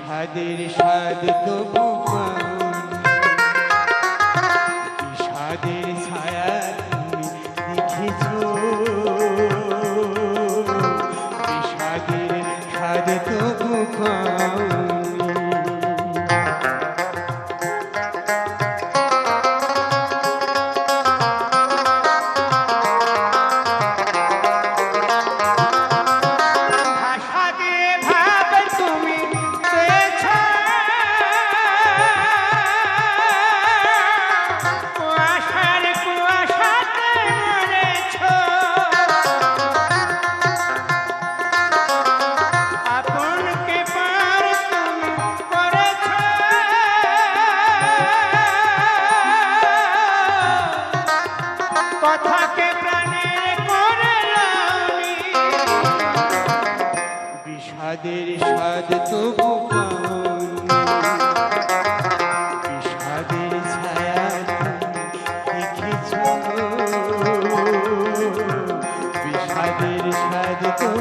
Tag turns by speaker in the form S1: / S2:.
S1: বিষাদের সাদ তবু পাওনি ছায়া তুমি দেখেছ। বিষাদের সাদ তবু কথাকে প্রাণের করলামি বিষাদের স্বাদ তবু বিষাদের ছায়া দেখেছ। বিষাদের স্বাদ তবু